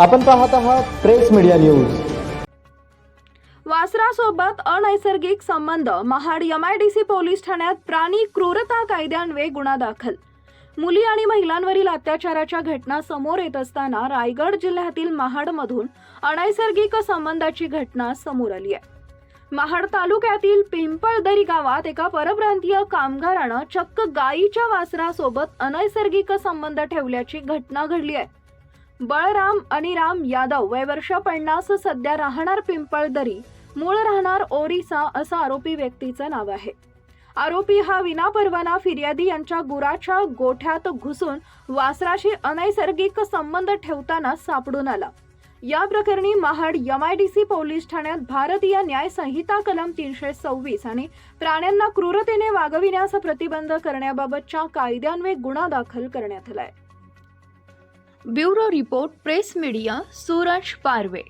आपण पाहत आहात प्रेस मीडिया न्यूज. वासरासोबत अनैसर्गिक संबंध महाड एमआयडीसी पोलीस ठाण्यात प्राणी क्रूरता कायद्यान्वये गुन्हा दाखल. मुली आणि महिलांवरील अत्याचाराच्या घटना समोर येत असताना रायगड जिल्ह्यातील महाडमधून अनैसर्गिक संबंधाची घटना समोर आली आहे. महाड तालुक्यातील पिंपळदरी गावात एका परप्रांतीय कामगारानं चक्क गायीच्या वासरासोबत अनैसर्गिक संबंध ठेवल्याची घटना घडली आहे. बळराम अनिराम यादव वय वर्ष पन्नास सध्या राहणार पिंपळदरी. मूळ राहणार ओरिसा असं आरोपी व्यक्तीचं नाव आहे. आरोपी हा विनापरवाना फिर्यादी यांच्या गुराच्या गोठ्यात घुसून वासराशी अनैसर्गिक संबंध ठेवताना सापडून आला. या प्रकरणी महाड एमआयडीसी पोलीस ठाण्यात भारतीय न्याय संहिता कलम तीनशे सव्वीस आणि प्राण्यांना क्रूरतेने वागविण्यास प्रतिबंध करण्याबाबतच्या कायद्यान्वये गुन्हा दाखल करण्यात आलाय. Bureau report press media Suraj Parve.